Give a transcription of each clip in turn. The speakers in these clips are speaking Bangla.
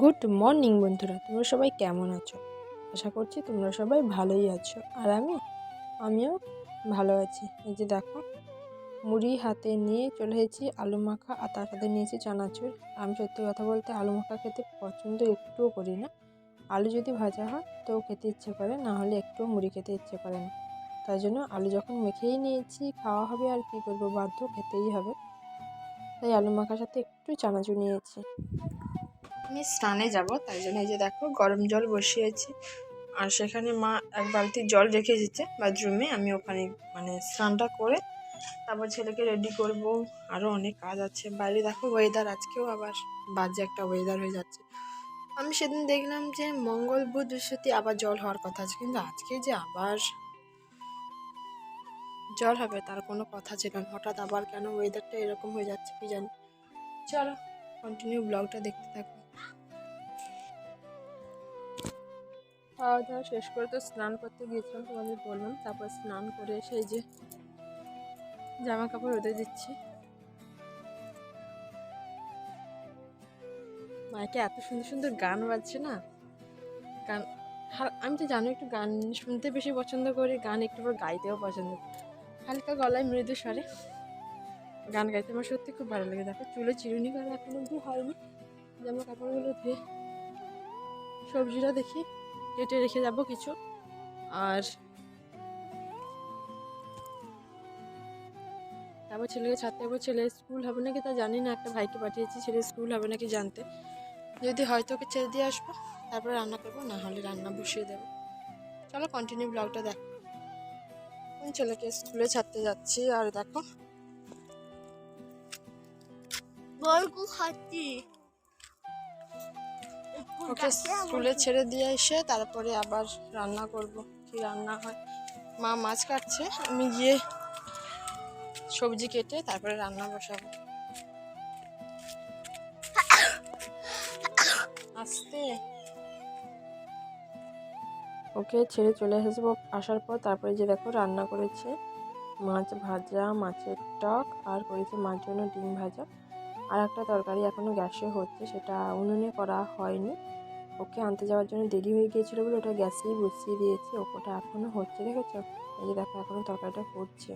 গুড মর্নিং বন্ধুরা। তোমরা সবাই কেমন আছো? আশা করছি তোমরা সবাই ভালোই আছো। আর আমি আমিও ভালো আছি। এই যে দেখো, মুড়ি হাতে নিয়ে চলে এসেছি আলু মাখা, আর তার সাথে নিয়েছি চানাচুর। আমি সত্যি কথা বলতে আলু মাখা খেতে পছন্দ একটুও করি না। আলু যদি ভাজা হয়, তো খেতে ইচ্ছে করে, না হলে একটুও মুড়ি খেতে ইচ্ছে করে না। তাই জন্য আলু যখন মেখেই নিয়েছি, খাওয়া হবে আর কী করব, বাধ্য খেতেই হবে। তাই আলু মাখার সাথে একটু চানাচুর নিয়েছি। আমি স্নানে যাব, তাই জন্য এই যে দেখো, গরম জল বসিয়েছি। আর সেখানে মা এক বালতি জল রেখে দিচ্ছে বাথরুমে। আমি ওখানে মানে স্নানটা করে তারপর ছেলেকে রেডি করব। আরও অনেক কাজ আছে। বাইরে দেখো ওয়েদার আজকেও আবার বাজে একটা ওয়েদার হয়ে যাচ্ছে। আমি সেদিন দেখলাম যে মঙ্গল বুধ বৃহস্পতি আবার জল হওয়ার কথা আছে, কিন্তু আজকে যে আবার জল হবে তার কোনো কথা ছিল না। হঠাৎ আবার কেন ওয়েদারটা এরকম হয়ে যাচ্ছে কি জানি। চলো কন্টিনিউ ব্লগটা দেখতে থাকো। খাওয়া দাওয়া শেষ করে তো স্নান করতে গিয়েছিলাম, তোমাদের বললাম। তারপর স্নান করে এসে যে জামা কাপড় রোদে দিচ্ছি। মাকে এত সুন্দর সুন্দর গান বাজছে না? গান আমি তো জানো একটু গান শুনতে বেশি পছন্দ করি, গান একটু পর গাইতেও পছন্দ করি। হালকা গলায় মৃদু স্বরে। গান গাইতে আমার সত্যি খুব ভালো লাগে। দেখো চুলে চিরুনি করা এখন অব্দি হয়নি। জামা কাপড়গুলো ধুয়ে সবজিটা দেখি, কেটে রেখে যাব কিছু। আর তারপর ছেলেকে ছাড়তে যাব। ছেলে স্কুল হবে নাকি তা জানি না। একটা ভাইকে পাঠিয়েছি। ছেলে স্কুল হবে নাকি জানতে। যদি হয়তো ওকে ছেড়ে দিয়ে আসব তারপরে রান্না করব না হলে রান্না বসিয়ে দেবো। চলো কন্টিনিউ ব্লগটা দেখো। কোন ছেলেকে স্কুলে ছাড়তে যাচ্ছি আর দেখো। খাচ্ছি। ওকে স্কুলে ছেড়ে দিয়ে এসে তারপরে আবার রান্না করব কি রান্না হয়। মা মাছ কাটছে আমি গিয়ে সবজি কেটে তারপরে রান্না বসাবো। আস্তে। ওকে ছেড়ে চলে আসব আসার পর তারপরে যে দেখো রান্না করেছে মাছ ভাজা মাছের টক আর করেছে মাছ জন্য ডিম ভাজা। আর একটা তরকারি এখনও গ্যাসে হচ্ছে সেটা উনুনে করা হয়নি। ওকে আনতে যাওয়ার জন্য দেরি হয়ে গিয়েছিল বলে ওটা গ্যাসেই বসিয়ে দিয়েছি ওটা এখনও হচ্ছে। দেখেছ? এই যে দেখো এখনও তরকারিটা করছে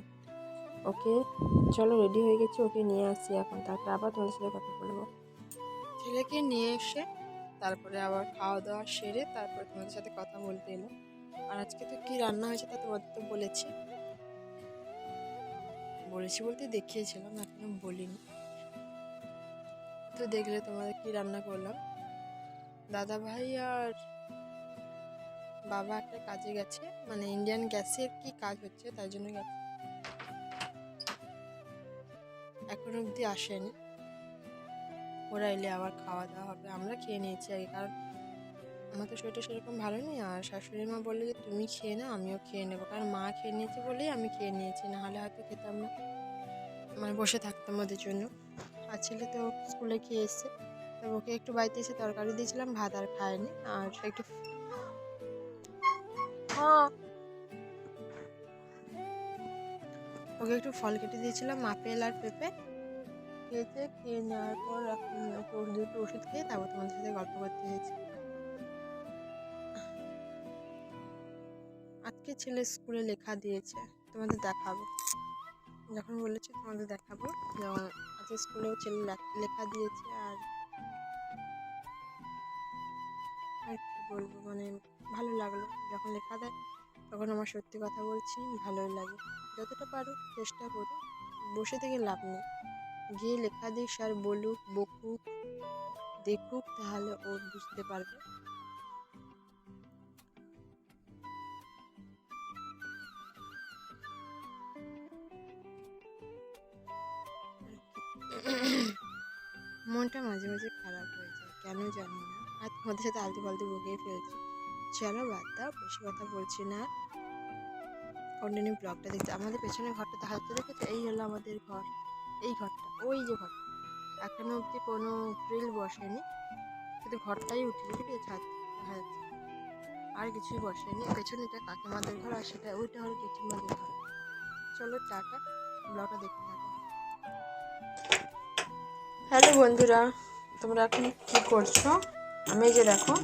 ওকে চলো রেডি হয়ে গেছি ওকে নিয়ে আসছি এখন। তারপরে আবার তোমাদের সাথে কথা বলব। ছেলেকে নিয়ে এসে তারপরে আবার খাওয়া দাওয়া সেরে তারপরে তোমাদের সাথে কথা বলতে এলো। আর আজকে তো কী রান্না হয়েছে তা তোমাদের তো বলেছি। বলেছি বলতে দেখিয়েছিলাম, এখনও বলিনি। তো দেখলে তোমাদের কি রান্না করলাম। দাদা ভাই আর বাবা একটা কাজে গেছে মানে ইন্ডিয়ান গ্যাসের কি কাজ হচ্ছে তাই জন্য গেছে। এখন অবধি আসেনি। ওরা এলে আবার খাওয়া দাওয়া হবে, আমরা খেয়ে নিয়েছি আগে। কারণ আমার তো শরীরটা সেরকম ভালো নেই, আর শাশুড়ি মা বলল যে, তুমি খেয়ে নাও, আমিও খেয়ে নেব। কারণ মা খেয়ে নিয়েছে বলেই আমি খেয়ে নিয়েছি, নাহলে হয়তো খেতাম না। মানে বসে থাকতাম ওদের জন্য। আর ছেলে তো স্কুলে খেয়ে এসছে, তো ওকে একটু বাড়িতে এসে তরকারি দিয়েছিলাম, ভাত আর খায়নি। আর একটু হ্যাঁ। ওকে একটু ফল কেটে দিয়েছিলাম, আপেল আর পেঁপে। খেয়েছে, খেয়ে নেওয়ার পর এখন একটু দুটো ওষুধ খেয়ে তারপর তোমাদের সাথে গল্প করতে হয়েছে আজকে ছেলে স্কুলে লেখা দিয়েছে, তোমাদের দেখাবো। যখন বলেছি তোমাদের দেখাবো, যেমন আজকে স্কুলেও ছেলে লেখা দিয়েছে আর আর কি বলব মানে ভালো লাগল যখন লেখা দেয়, তখন আমার সত্যি কথা বলছি, ভালোই লাগে। যতটা পারো চেষ্টা করো, বসে থেকে লাভ নেই। গিয়ে লেখা দিক আর বলুক, বকুক, দেখুক, তাহলে ও বুঝতে পারবে। মনটা মাঝে মাঝে খারাপ হয়ে যায়, কেন জানি না। আর তোমাদের সাথে আলতু ফালতু বকেই ফেলছি। চলো বাদ দাও বেশি কথা বলছি না। কন্টিনিউ ব্লগটা দেখতে। আমাদের পেছনে ঘরটা দেখা দেখেছ এই হলো আমাদের ঘর। এই ঘরটা, ওই যে ঘরটা। এখনও অবধি কোনো গ্রিল বসেনি। শুধু ঘরটাই আছে ছাদ দেখা যাচ্ছে। আর কিছুই বসেনি। পেছনেটা কাকিমাদের ঘর আর সেটা, ওইটা হলো জেঠিমাদের ঘর। চলো চাটা ব্লগটা দেখতে থাকো। হ্যালো বন্ধুরা, তোমরা এখন কি করছ? আমি যে দেখো,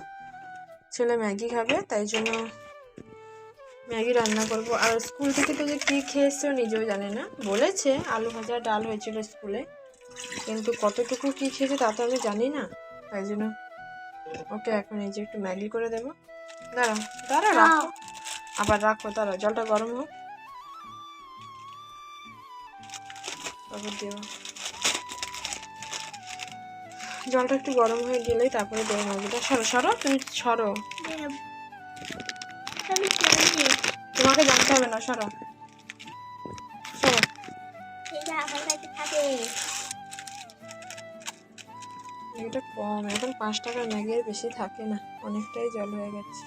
ছেলে ম্যাগি খাবে, তাই জন্য ম্যাগি রান্না করব। আর স্কুল থেকে তো যে কী খেয়েছো নিজেও জানে না। বলেছে আলু ভাজা ডাল হয়েছিল স্কুলে। কিন্তু কতটুকু কী খেয়েছে তা তো আমি জানি না। তাই জন্য ওকে এখন এই যে একটু ম্যাগি করে দেবো। দাঁড়াও দাঁড়া রাখো। আবার রাখো দাঁড়াও জলটা গরম হোক। তারপর দেবো। জলটা একটু গরম হয়ে গেলেই তারপরে দেবো ম্যাগিটা। সরো সরো তুমি সরো। তোমাকে জানতে হবে না সরো। সরো। এটা কম এখন পাঁচ টাকার ম্যাগি বেশি থাকে না অনেকটাই জল হয়ে গেছে।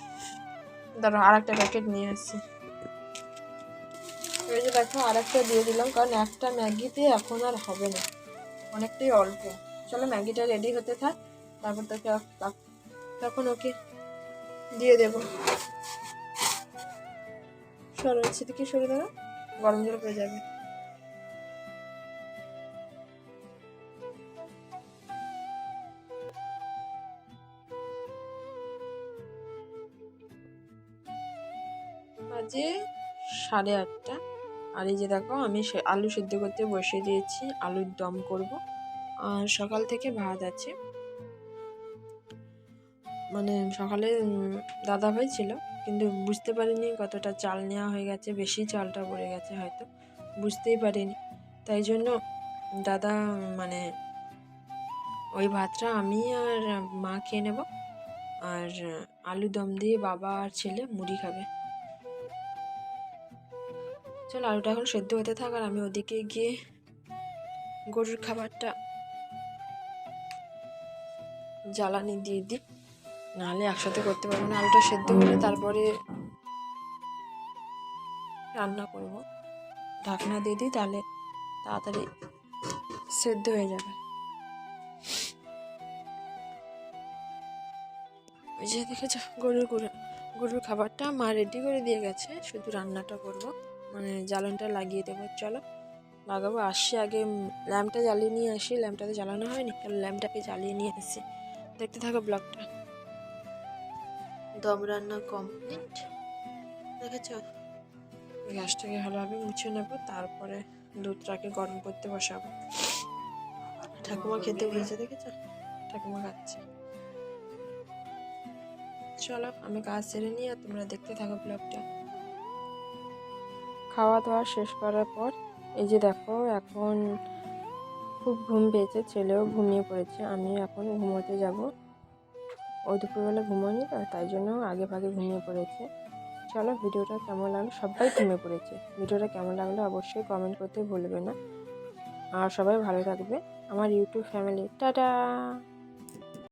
দাঁড়ো আর একটা প্যাকেট নিয়ে আসছি এই যে দেখো আর একটা দিয়ে দিলাম কারণ একটা ম্যাগিতে এখন আর হবে না অনেকটাই অল্প। চলো ম্যাগিটা রেডি হতে থাক তারপর তোকে তখন ওকে দিয়ে দেবো। সরো সেদিকে সরে দেবো গরম জল পড়ে যাবে। বাজে সাড়ে আটটা। আর এই যে দেখো, আমি আলু সিদ্ধ করতে বসিয়ে দিয়েছি, আলুর দম করব। আর সকাল থেকে ভাত আছে। মানে সকালে দাদা ভাই ছিল। কিন্তু বুঝতে পারিনি কতটা চাল নেওয়া হয়ে গেছে, বেশি চালটা পড়ে গেছে হয়তো, বুঝতেই পারিনি। তাই জন্য দাদা মানে ওই ভাতটা আমি আর মা খেয়ে নেব, আর আলু দম দিয়ে বাবা আর ছেলে মুড়ি খাবে। চল, আলুটা এখন সেদ্ধ হতে থাক আর আমি ওদিকে গিয়ে গরুর খাবারটা জ্বালানি দিয়ে দিই। নাহলে একসাথে করতে পারব না, আলুটা সেদ্ধ হলে তারপরে রান্না করব। ঢাকনা দিয়ে দিই, তাহলে তাড়াতাড়ি সেদ্ধ হয়ে যাবে। ওই যে দেখেছ, গরুর গুঁড়ো, গরুর খাবারটা মা রেডি করে দিয়ে গেছে, শুধু রান্নাটা করব। মানে জ্বালানটা লাগিয়ে দেবো, চলো। লাগাবো আসছি আগে ল্যাম্পটা জ্বালিয়ে নিয়ে আসি, ল্যাম্পটাতে জ্বালানো হয়নি চলো ল্যাম্পটাকে জ্বালিয়ে নিয়ে আসি। দেখতে থাকো ব্লগটা। দম রান্না কমপ্লিট দেখেছ? গ্যাসটাকে ভালোভাবে মুছে নেব তারপরে দুধটাকে গরম করতে বসাবো। ঠাকুমা খেতে বলেছে দেখেছ? ঠাকুমা খাচ্ছে। চলো আমি কাজ সেরে নিই আর তোমরা দেখতে থাকো ব্লগটা। খাওয়া দাওয়া শেষ করার পর এই যে দেখো এখন খুব ঘুম পেয়েছে ছেলেও ঘুমিয়ে পড়েছে আমি এখন ঘুমোতে যাব। ও দুপুরবেলা ঘুমোয়নি, তো তাই জন্য আগে ভাগে ঘুমিয়ে পড়েছে। চলো ভিডিওটা কেমন লাগল? সবাই ঘুমিয়ে পড়েছে। ভিডিওটা কেমন লাগল অবশ্যই কমেন্ট করতে ভুলবে না। আর সবাই ভালো থাকবে। আমার ইউটিউব ফ্যামিলি টাটা!